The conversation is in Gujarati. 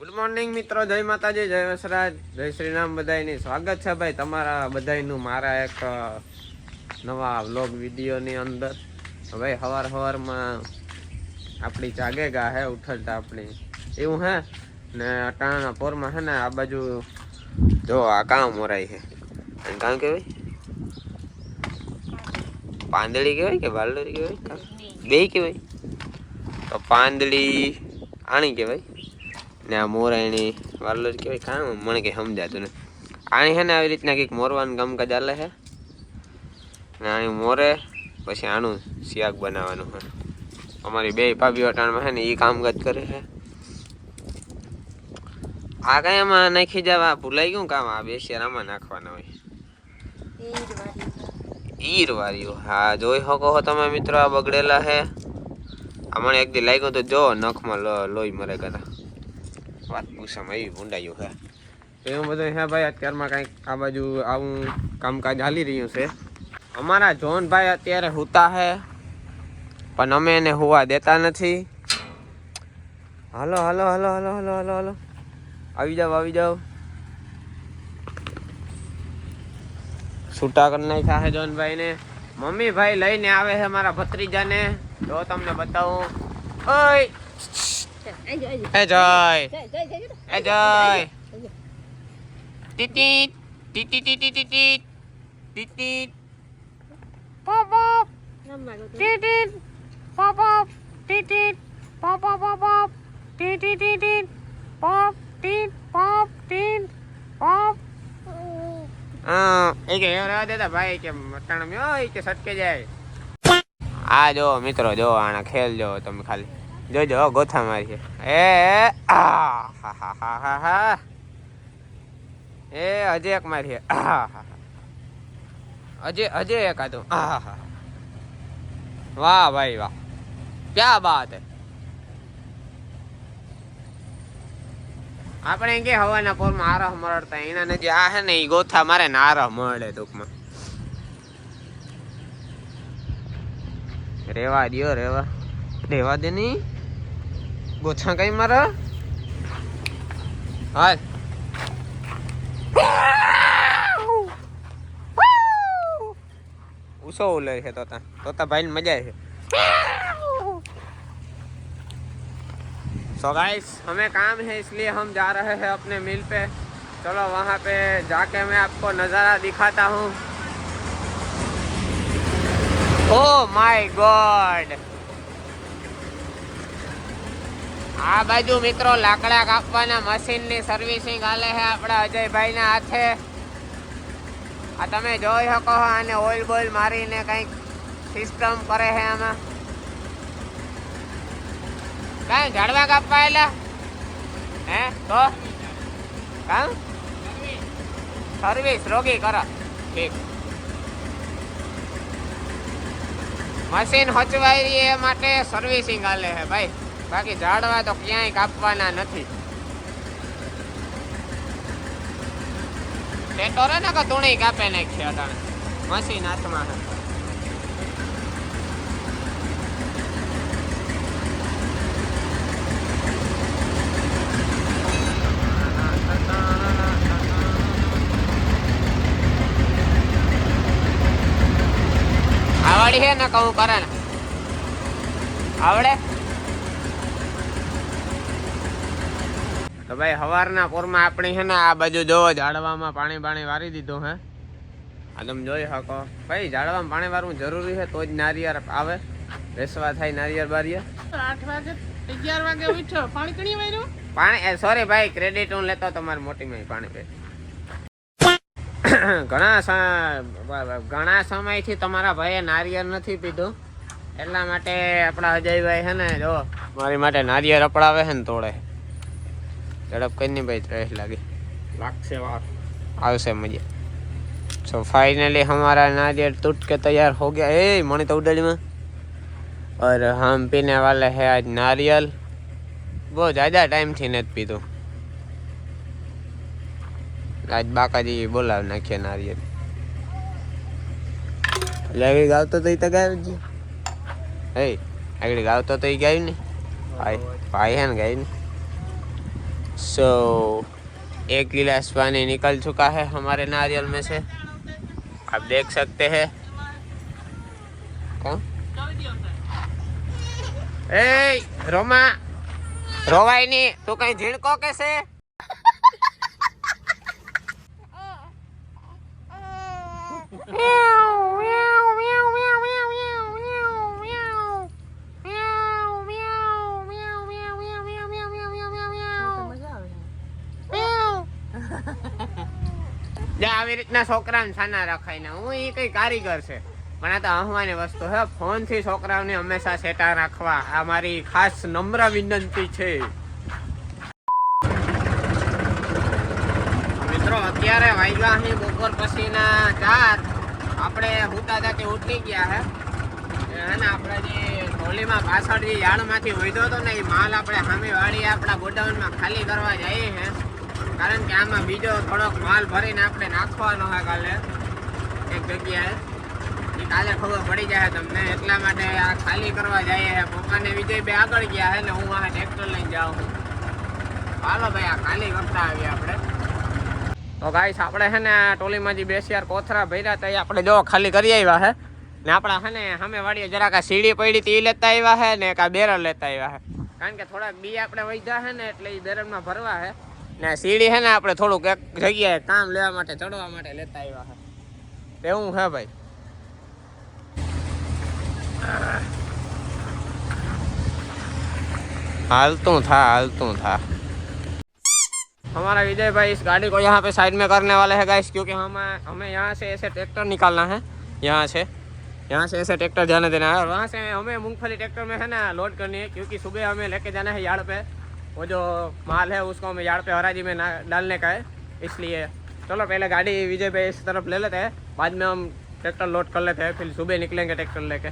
ગુડ મોર્નિંગ મિત્રો. જય માતાજી જય વસરાજ જય શ્રી રામ બધાની સ્વાગત છે ભાઈ તમારા બધાયનું મારા એક નવા વ્લોગ વિડીયોની અંદર. ભાઈ સવાર સવારમાં આપણી જાગેગા હે ઉઠલતા આપણી. એવું હે? ને અટાણાના પોરમાં હે ને આ બાજુ જો આ કામ મોરાય છે અને કામ કહેવાય પાંદડી કહેવાય કે વાલડરી કહેવાય બે કહેવાય તો પાંદડી આણી કહેવાય ને આ મોરાયણી વાલોર કહેવાય કામ મને કંઈ સમજાતું ને આણી છે ને આવી રીતના કંઈક મોરવાનું કામકાજ ચાલે છે ને આણી મોરે, પછી આનું શિયાક બનાવવાનું છે અમારી બે ભાભી વટાણમાં છે ને એ કામકાજ કરે છે આ કઈ એમાં નાખી જવા ભૂલાઈ ગયું કામ? આ બે શેરામાં નાખવાના હોય. ઈર વાળ્યું હા, જોઈ શકો છો તમે મિત્રો, આ બગડેલા છે હમણાં એક દી લાગ્યું તો જો, નખમાં લોહી મરે ગયા વાત પૂછામાં એવી ભૂંડાયું છે તો એવું બધું હે ભાઈ, અત્યારમાં કાંઈક આ બાજુ આવું કામકાજ હાલી રહ્યું છે. અમારા જોનભાઈ અત્યારે હુતા છે પણ અમે એને હુવા દેતા નથી. હાલો હાલો હાલો હાલો હાલો હાલો હાલો. આવી જાઓ આવી જાઓ. છૂટા કરી નાખ્યા છે જોનભાઈ ને મમ્મી ભાઈ લઈને આવે છે મારા ભત્રીજાને. જો તમને બતાવું. ઓય! એ જય એ જય ટીટીટ ટીટી ટીટી ટીટીટ ટીટીટ પોપ પોપ ટીટીટ પોપ પોપ ટીટીટ પોપ પોપ પોપ ટીટી ટીટીટ પોપ ટીટ પોપ ટીટ પોપ એ કે એવું રહેવા દેતા ભાઈ કે મટાણ મ્યો કે સટકે જાય આ જો મિત્રો જો આના ખેલ જો તમે ખાલી જોજો ગોથા મારી એ આ એ, હજે એક મારી હા હજે હજે એક હા વાહ, ભાઈ, વાહ. ક્યાં બાત હે? આપણે કે હવાના પોરમાં આરહ મળતા એના જે આ હે ને એ ગોથા મારે ને આરહ મળે ટૂંકમાં. રેવા દિયો, રેવા. રેવા દે ની. ગોથા કઈ મારા હાલ ઉસો ઉલે છે તોતા તોતા ભાઈ ને મજા છે सो गाइस हमें काम है इसलिए हम जा रहे हैं अपने मिल पे चलो वहाँ पे जाके मैं आपको नज़ारा दिखाता हूँ ओ माय गॉड આ બાજુ મિત્રો લાકડા કાપવાના મશીનની સર્વિસિંગ હાલે છે આપણા અજયભાઈના હાથે. આ તમે જોઈ શકો છો, આને ઓઇલ બોઇલ મારીને કંઈક સિસ્ટમ કરે છે આમાં. કાંઈ ઝાડવા કાપવા એલા હે, તો? કામ સર્વિસ રોગી કરો. ઠીક. મશીન હચવાઈ એ માટે સર્વિસિંગ હાલે છે ભાઈ. બાકી ઝાડવા તો ક્યાંય કાપવાના નથી. ટેટોરે ને કે તુણી કાપે નાખી અટાણે. મશીન હાથમાં આવડી હે ને કહું કરે ને આવડે? તો ભાઈ સવારના કોરમાં આપણી છે ને આ બાજુ જોવો ઝાડવામાં પાણી પાણી વારી દીધું હે. આ તમે જોઈ શકો. ભાઈ ઝાડવામાં પાણી વારવું જરૂરી છે તો જ નારિયેળ આવે. બેસવા થાય નારિયેળ બારીએ. આઠ વાગે અગિયાર વાગે ઉઠ્યો. પાણી કણી વાર્યું પાણી સોરી ભાઈ ક્રેડિટ હું લેતો તમારી મોટી માં પાણી પે. ઘણા ઘણા સમયથી તમારા ભાઈએ નારિયેળ નથી પીધું. એટલા માટે આપણા અજયભાઈ છે ને જો મારી માટે નારિયેળ અપડાવે છે ને તોડે. ઝડપ કરીને ભાઈ ત્રેસ લાગી લાગશે વાર આવશે મજા સો फाइनली हमारा नारियल टूट के तैयार हो गया ए मणि तो उडली में और हम पीने वाले हैं आज नारियल બહુ ज़्यादा टाइम થી નથી પીધું આજ બાકાજી બોલાવ નાખીએ નારિયેલ લેવી ગાવતો તો ઈ તો ગાયું જ હે આગળ ગાવતો તો ઈ ગાયું ને ભાઈ ભાઈ હે ને ગાયું ને सो so, एक गिलास पानी निकल चुका है हमारे नारियल में से। आप देख सकते हैं। कौन? ए रोमा। रोवाई नहीं तू कहीं झिड़को कैसे? જા આવી રીતના છોકરાને સાના રખાય ને હું એ કઈ કારીગર છે. પણ આ તો અહવાની વસ્તુ છે. ફોનથી છોકરાઓને હંમેશા સેટા રાખવા. આ મારી ખાસ નમ્ર વિનંતી છે. મિત્રો, અત્યારે વાગ્યા અહીં બપોર પછીના ચાર. આપણે ઉતા જાતે ઉઠી ગયા હે. અને આપણે જે ટોલીમાં પાછળ જે યાર્ડમાંથી વધ્યો હતો ને એ માલ આપણે સામે વાળી આપણા ગોડાઉનમાં ખાલી કરવા જઈએ હે. કારણ કે આમાં બીજો થોડોક માલ ભરીને આપણે નાખવાનો હોય કાલે. એક જગ્યાએ. એ કાલે ખબર પડી જાય તમને. એટલા માટે આ ખાલી કરવા જઈએ છે. પપ્પાને વિજય બે આગળ ગયા છે ને હું આ ટ્રેક્ટર લઈને જાઉં છું. હાલો ભાઈ, આ ખાલી કરતા આવીએ આપણે. તો ગાઈસ, આપણે છે ને આ ટોલીમાં જે બેસિયાર કોથરા ભર્યા હતા, એ આપણે જો ખાલી કરી આવ્યા છે. ને આપણા છે ને સામે વાળીએ જરાક આ સીડી પડી હતી એ લેતા આવ્યા છે ને કાં બેરલ લેતા આવ્યા છે. કારણ કે થોડાક બી આપણે વધ્યા છે ને, એટલે એ બેરલમાં ભરવા છે. ને સીડી છે ને આપણે થોડુંક એક જગ્યાએ કામ લેવા માટે ચડવા માટે લેતા આવ્યા છે એવું છે ભાઈ हालतू था हालतू था हमारा विजय भाई इस गाड़ी को यहाँ पे साइड में करने वाले हैं गाइस क्योंकि हम हमें यहाँ से ऐसे ट्रैक्टर निकालना है यहाँ से यहाँ से ऐसे ट्रैक्टर जाने देना है और वहाँ से हमें मूंगफली ट्रैक्टर में है ना लोड करनी है क्योंकि सुबह हमें लेके जाना है यार्ड पे वो जो माल है उसको हमें यार्ड पे हराजी में ना डालने का है, इसलिए। चलो, पहले गाड़ी विजय पे इस तरफ़ ले लेते हैं, बाद में हम ट्रैक्टर लोड कर लेते हैं, फिर सुबह निकलेंगे ट्रैक्टर लेके।